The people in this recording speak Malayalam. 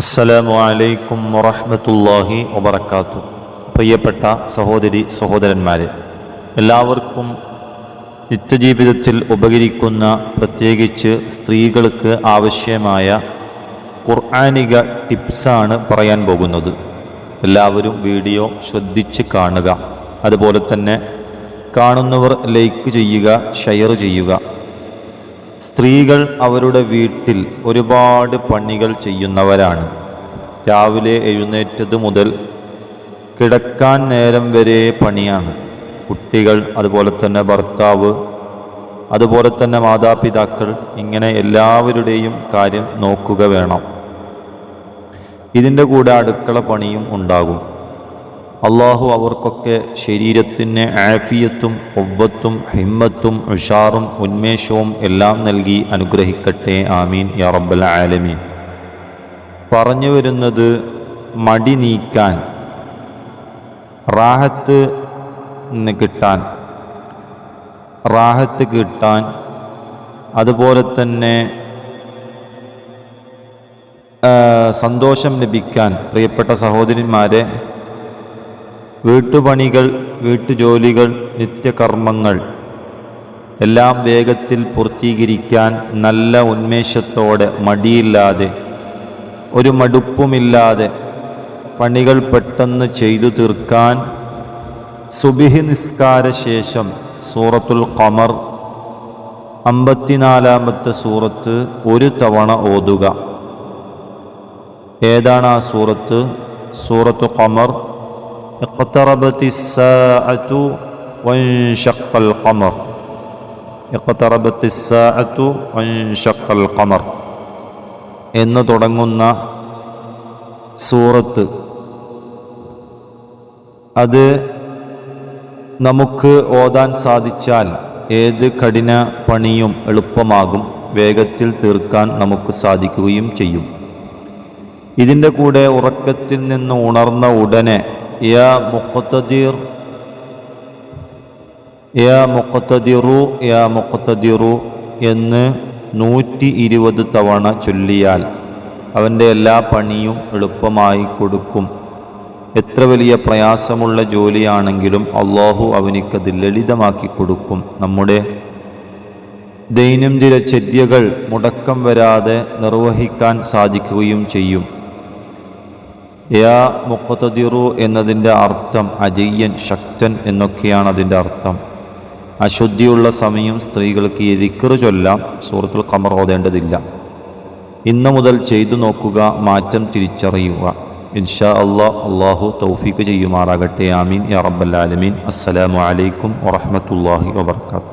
അസ്സലാമു അലൈക്കും വറഹ്മത്തുള്ളാഹി വബറകാത്തു. പ്രിയപ്പെട്ട സഹോദരി സഹോദരന്മാരെ എല്ലാവർക്കും നിത്യജീവിതത്തിൽ ഉപകരിക്കുന്ന പ്രത്യേകിച്ച് സ്ത്രീകൾക്ക് ആവശ്യമായ ഖുർആാനിക ടിപ്സാണ് പറയാൻ പോകുന്നത്. എല്ലാവരും വീഡിയോ ശ്രദ്ധിച്ച് കാണുക. അതുപോലെ തന്നെ കാണുന്നവർ ലൈക്ക് ചെയ്യുക ഷെയർ ചെയ്യുക. സ്ത്രീകൾ അവരുടെ വീട്ടിൽ ഒരുപാട് പണികൾ ചെയ്യുന്നവരാണ്. രാവിലെ എഴുന്നേറ്റത് മുതൽ കിടക്കാൻ നേരം വരെ പണിയാണ്. കുട്ടികൾ അതുപോലെ തന്നെ ഭർത്താവ് അതുപോലെ തന്നെ മാതാപിതാക്കൾ ഇങ്ങനെ എല്ലാവരുടെയും കാര്യം നോക്കുക വേണം. ഇതിന്റെ കൂടെ അടുക്കള പണിയും ഉണ്ടാകും. അള്ളാഹു അവർക്കൊക്കെ ശരീരത്തിന് ആഫിയത്തും ഒവ്വത്തും ഹിമ്മത്തും ഉഷാറും ഉന്മേഷവും എല്ലാം നൽകി അനുഗ്രഹിക്കട്ടെ. ആമീൻ. യാ റബ്ബൽ ആലമീൻ. പറഞ്ഞു വരുന്നത് മടി നീക്കാൻ റാഹത്ത് കിട്ടാൻ റാഹത്ത് കിട്ടാൻ അതുപോലെ തന്നെ സന്തോഷം ലഭിക്കാൻ പ്രിയപ്പെട്ട സഹോദരന്മാരെ വീട്ടുപണികൾ വീട്ടുജോലികൾ നിത്യകർമ്മങ്ങൾ എല്ലാം വേഗത്തിൽ പൂർത്തീകരിക്കാൻ നല്ല ഉന്മേഷത്തോടെ മടിയില്ലാതെ ഒരു മടുപ്പുമില്ലാതെ പണികൾ പെട്ടെന്ന് ചെയ്തു തീർക്കാൻ സുബിഹി നിസ്കാര ശേഷം സൂറത്തുൽ ഖമർ അമ്പത്തിനാലാമത്തെ സൂറത്ത് ഒരു തവണ ഓതുക. ഏതാണ് ആ സൂറത്ത്? സൂറത്തു ഖമർ اقتربت الساعة وانشق القمر اقتربت الساعة وانشق القمر എന്ന് തുടങ്ങുന്ന സൂറത്ത് അത് നമുക്ക് ഓതാൻ സാധിച്ചാൽ ഏത് കഠിന പണിയും എളുപ്പമാകും വേഗത്തിൽ തീർക്കാൻ നമുക്ക് സാധിക്കുകയും ചെയ്യും ഇതിൻ്റെ കൂടെ ഉറക്കത്തിൽ നിന്ന് ഉണർന്ന ഉടനെ യാ مقتدر. യാ مقتدر യാ مقتدر എന്ന് നൂറ്റി ഇരുപത് തവണ ചൊല്ലിയാൽ അവന്റെ എല്ലാ പണിയും എളുപ്പമായി കൊടുക്കും. എത്ര വലിയ പ്രയാസമുള്ള ജോലിയാണെങ്കിലും അള്ളാഹു അവനിക്കത് ലളിതമാക്കി കൊടുക്കും. നമ്മുടെ ദൈനംദിന ചര്യകൾ മുടക്കം വരാതെ നിർവഹിക്കാൻ സാധിക്കുകയും ചെയ്യും. യാ മുക്കത്തതിറു എന്നതിന്റെ അർത്ഥം അജയ്യൻ ശക്തൻ എന്നൊക്കെയാണ് അതിന്റെ അർത്ഥം. അശുദ്ധിയുള്ള സമയം സ്ത്രീകൾക്ക് ഈ ദിക്കറ് ചൊല്ലാം സുഹൃത്തുൽ കമർ ഓതേണ്ടതില്ല. ഇന്നു മുതൽ ചെയ്തു നോക്കുക മാറ്റം തിരിച്ചറിയുക. ഇൻഷാ അള്ളാഹ് അള്ളാഹു തൗഫീഖ് ചെയ്യുമാറാകട്ടെ. ആമീൻ. യാ റബ്ബൽ ആലമീൻ. അസ്സലാമു അലൈക്കും വറഹ്മത്തുള്ളാഹി വബർക്കാത്തു.